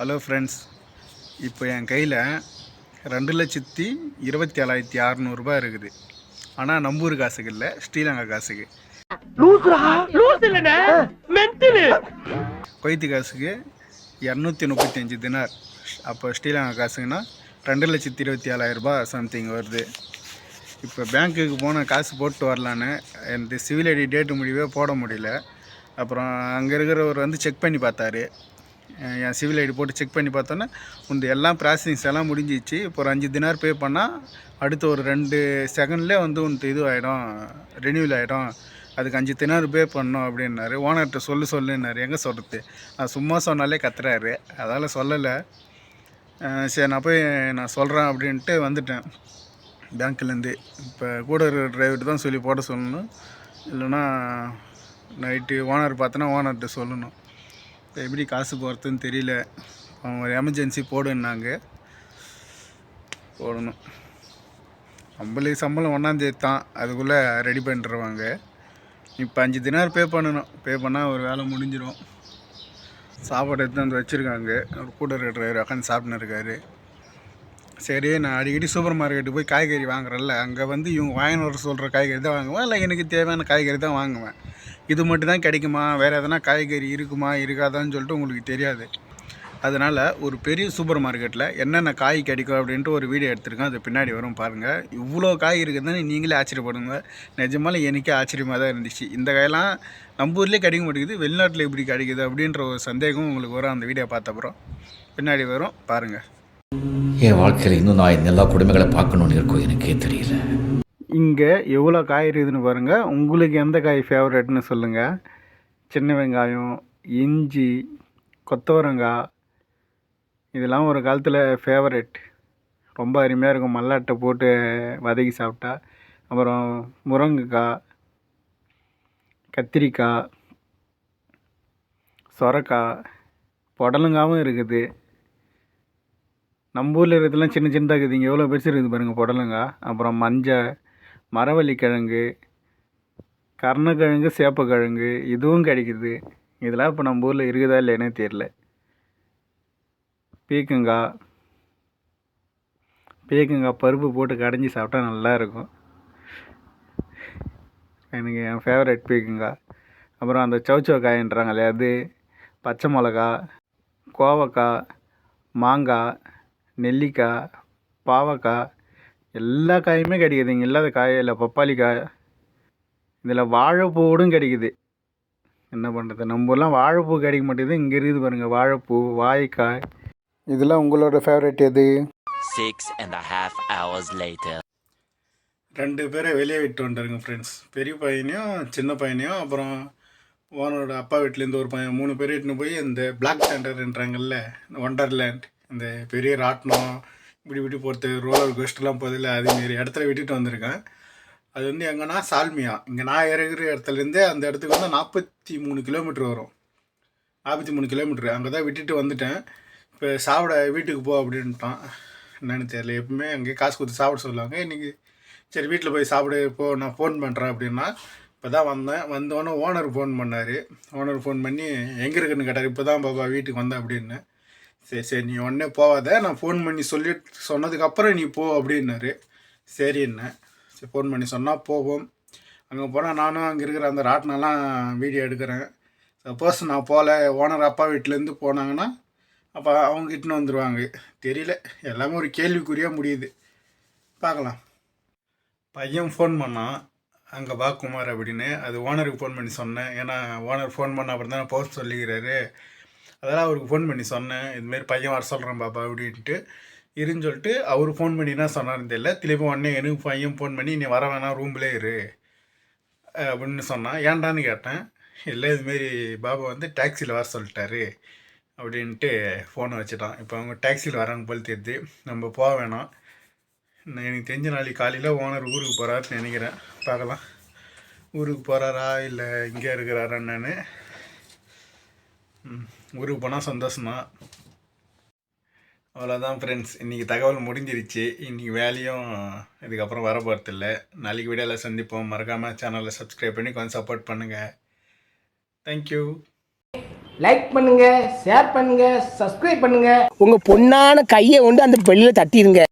Hello friends இப்போ என் கையில் ரெண்டு லட்சத்தி இருபத்தி ஏழாயிரத்தி அறநூறுபா இருக்குது. ஆனால் நம்பூர் காசுக்கு இல்லை ஸ்ரீலங்கா காசுக்கு. குவைத்து காசுக்கு இரநூத்தி முப்பத்தஞ்சு தினார். அப்போ ஸ்ரீலங்கா காசுக்குன்னா ரெண்டு லட்சத்தி இருபத்தி ஏழாயிரரூபா சம்திங் வருது. இப்போ பேங்க்குக்கு போன காசு போட்டு வரலான்னு எனக்கு சிவில் ஐடி டேட்டு முடிவே போட முடியல. அப்புறம் அங்கே இருக்கிறவர் வந்து செக் பண்ணி பார்த்தாரு. என் சிவில் ஐடி போட்டு செக் பண்ணி பார்த்தோன்னே உந்து எல்லாம் ப்ராசஸிங்ஸ் எல்லாம் முடிஞ்சிச்சு. இப்போ ஒரு அஞ்சு தினார் பே பண்ணால் அடுத்து ஒரு ரெண்டு செகண்ட்லேயே வந்து உனக்கு இது ஆகிடும் ரெனியூவல் ஆகிடும் அதுக்கு அஞ்சு தினார் பே பண்ணோம் அப்படின்னாரு. ஓனர்கிட்ட சொல்லு சொல்லுன்னாரு. எங்கே சொல்கிறது நான் சும்மா சொன்னாலே கத்துறாரு. அதால் சொல்லலை. சரி நான் போய் நான் சொல்கிறேன் அப்படின்ட்டு வந்துட்டேன். பேங்க்லேருந்து இப்போ கூட இருக்கிற டிரைவர்கிட்ட தான் சொல்லி போட சொல்லணும். இல்லைன்னா நைட்டு ஓனர் பார்த்தோன்னா ஓனர்கிட்ட சொல்லணும். இப்போ எப்படி காசு போகிறதுன்னு தெரியல. அவங்க ஒரு எமர்ஜென்சி போடுன்னாங்க. போடணும். நம்மளுக்கு சம்பளம் ஒன்றாந்தேதி தான். அதுக்குள்ளே ரெடி பண்ணிடுவாங்க இப்போ அஞ்சு தினார் பே பண்ணணும். பே பண்ணால் ஒரு வேலை முடிஞ்சிடும் சாப்பாடு எடுத்து வந்து வச்சுருக்காங்க. ஒரு கூட இருக்கிற டிரைவர் உட்காந்து சாப்பிட்னு இருக்காரு. சரி நான் அடிக்கடி சூப்பர் மார்க்கெட்டு போய் காய்கறி வாங்குறேன்ல. அங்கே வந்து இவங்க வாங்கின்னு வர சொல்கிற காய்கறி தான் வாங்குவேன். இல்லை எனக்கு தேவையான காய்கறி தான் வாங்குவேன். இது மட்டும் தான் கிடைக்குமா? வேறு எதனா காய்கறி இருக்குமா? இருக்காதான்னு சொல்லிட்டு உங்களுக்கு தெரியாது. அதனால் ஒரு பெரிய சூப்பர் மார்க்கெட்டில் என்னென்ன காய் கிடைக்கும் அப்படின்ட்டு ஒரு வீடியோ எடுத்திருக்கேன். அது பின்னாடி வரும் பாருங்கள் இவ்வளோ காய் இருக்குதுன்னு நீங்களே ஆச்சரியப்படுங்க. நிஜமால எனக்கே ஆச்சரியமாக தான் இருந்துச்சு. இந்த காயெல்லாம் நம்ம ஊர்லேயே கிடைக்க மாட்டேங்குது. வெளிநாட்டில் எப்படி கிடைக்குது அப்படின்ற ஒரு சந்தேகம் உங்களுக்கு வரும். அந்த வீடியோ பார்த்த அப்புறம் பின்னாடி வரும் பாருங்கள் என் வாழ்க்கையில் இன்னும் நான் இந்த எல்லா குடும்பங்களை பார்க்கணுன்னு இருக்கோ? எனக்கே தெரியல. இங்கே எவ்வளோ காய் இருக்குதுன்னு பாருங்கள் உங்களுக்கு எந்த காய் ஃபேவரெட்னு சொல்லுங்கள் சின்ன வெங்காயம் இஞ்சி கொத்தவரங்காய் இதெல்லாம் ஒரு காலத்தில் ஃபேவரெட் ரொம்ப அருமையாக இருக்கும். மல்லாட்டை போட்டு வதக்கி சாப்பிட்டா. அப்புறம் முருங்கைக்காய் கத்திரிக்காய் சொரக்காய் புடலங்காவும் இருக்குது. நம்ம ஊரில் இருக்கிறதுலாம் சின்ன சின்னதாக இருக்குது. இங்கே எவ்வளோ பெருசு இருக்குது பாருங்கள் புடலங்காய். அப்புறம் மஞ்சள் மரவள்ளி கிழங்கு கருணக்கிழங்கு சேப்பக்கிழங்கு இதுவும் கிடைக்குது. இதெல்லாம் இப்போ நம்ம ஊரில் இருக்குதா இல்லைன்னே தெரில பீக்கங்காய் பீக்கங்காய் பருப்பு போட்டு கடைஞ்சி சாப்பிட்டா நல்லா இருக்கும். எனக்கு என் ஃபேவரட் பீக்கங்காய் அப்புறம் அந்த சௌச்சோ இல்லையா அது பச்சை மிளகா கோவக்காய் மாங்காய் நெல்லிக்காய் பாவக்காய் எல்லா காயுமே கிடைக்குது. இங்கே இல்லாத காயே இல்லை. பப்பாளி காய். இதில் வாழைப்பூடும் கிடைக்குது. என்ன பண்ணுறது? நம்ம ஊர்லாம் வாழைப்பூ கிடைக்க மாட்டேங்குது. இங்கே இருக்குது பாருங்கள் வாழைப்பூ வாழைக்காய். இதெல்லாம் உங்களோட ஃபேவரட் எது? Six and a half hours later. ரெண்டு பேரை வெளியே விட்டு வந்துருங்க ஃப்ரெண்ட்ஸ் பெரிய பையனையும் சின்ன பையனையும் அப்புறம் ஓனரோட அப்பா வீட்டிலேருந்து ஒரு பையன் மூணு பேர் இட்டுன்னு போய் இந்த பிளாக் தண்டர்ன்றாங்கல்ல ஒண்டர்லேண்ட் இந்த பெரிய ராட்டினம் இப்படி இப்படி போகிறது ரோலர் கோஸ்டெலாம் போதில்ல அதேமாரி இடத்துல விட்டுட்டு வந்திருக்கேன். அது வந்து எங்கன்னா சால்மியா. இங்கே நான் இறங்குற இடத்துலேருந்தே அந்த இடத்துக்கு வந்து நாற்பத்தி மூணு கிலோமீட்டர் வரும். நாற்பத்தி மூணு கிலோமீட்ரு அங்கே தான் விட்டுட்டு வந்துட்டேன். இப்போ சாப்பிட வீட்டுக்கு போ அப்படின்ட்டான். என்னன்னு தெரியல. எப்பவுமே அங்கேயே காசு கொடுத்து சாப்பிட சொல்லுவாங்க. இன்றைக்கி சரி வீட்டில் போய் சாப்பிடு போ நான் ஃபோன் பண்ணுறேன் அப்படின்னா இப்போ தான் வந்தேன். வந்தோடனே ஓனர் ஃபோன் பண்ணார். ஓனர் ஃபோன் பண்ணி எங்கே இருக்குன்னு கேட்டார். இப்போ தான் பாப்பா வீட்டுக்கு வந்தேன் அப்படின்னு. சரி சரி நீ உடனே போகாத நான் ஃபோன் பண்ணி சொல்லி சொன்னதுக்கப்புறம் நீ போ அப்படின்னாரு. சரின்னு சரி ஃபோன் பண்ணி சொன்னால் போவோம். அங்கே போனால் நானும் அங்கே இருக்கிற அந்த ராட்டினெல்லாம் வீடியோ எடுக்கிறேன். சப்போஸ் நான் போகல ஓனர் அப்பா வீட்டிலேருந்து போனாங்கன்னா அப்போ அவங்க இட்டுன்னு வந்துடுவாங்க தெரியல. எல்லாமே ஒரு கேள்விக்குறியாக முடியுது. பார்க்கலாம். பையன் ஃபோன் பண்ணான். அங்கே வா குமார் அப்படின்னு. அது ஓனருக்கு ஃபோன் பண்ணி சொன்னேன். ஏன்னா ஓனர் ஃபோன் பண்ண அப்புறம் தான் போஸ்ட் சொல்லிக்கிறாரு. அதெல்லாம் அவருக்கு ஃபோன் பண்ணி சொன்னேன். இதுமாரி பையன் வர சொல்கிறேன் பாப்பா அப்படின்ட்டு. இருன்னு சொல்லிட்டு அவர் ஃபோன் பண்ணி என்ன சொன்னார்னு தெரியல. திருப்பி உடனே எனக்கு பையன் ஃபோன் பண்ணி நீ வர வேணாம் ரூம்லேயே இரு. அப்படின்னு சொன்னான். ஏன்டான்னு கேட்டேன். இல்லை இதுமாரி பாபா வந்து டாக்ஸியில் வர சொல்லிட்டாரு. அப்படின்ட்டு ஃபோனை வச்சுட்டான். இப்போ அவங்க டாக்ஸியில் வராங்க போல் தெரியுது. நம்ம போக வேணாம். நான் எனக்கு தெரிஞ்ச நாளைக்கு காலையில் ஓனர் ஊருக்கு போகிறாருன்னு நினைக்கிறேன். பார்க்கலாம். ஊருக்கு போகிறாரா இல்லை இங்கே இருக்கிறாரா என்னன்னு ஊருக்கு போனால் சந்தோஷம்தான் அவ்வளோதான் ஃப்ரெண்ட்ஸ் இன்றைக்கி தகவல் முடிஞ்சிருச்சு. இன்றைக்கி வேலையும் இதுக்கப்புறம் வர போகிறதில்ல நாளைக்கு வீடியோவில் சந்திப்போம். மறக்காமல் சேனலை சப்ஸ்கிரைப் பண்ணி கொஞ்சம் சப்போர்ட் பண்ணுங்கள் தேங்க்யூ லைக் பண்ணுங்க ஷேர் பண்ணுங்க சப்ஸ்கிரைப் பண்ணுங்க. உங்க பொண்ணான கையை கொண்டு அந்த பெல்லில் தட்டிடுங்க.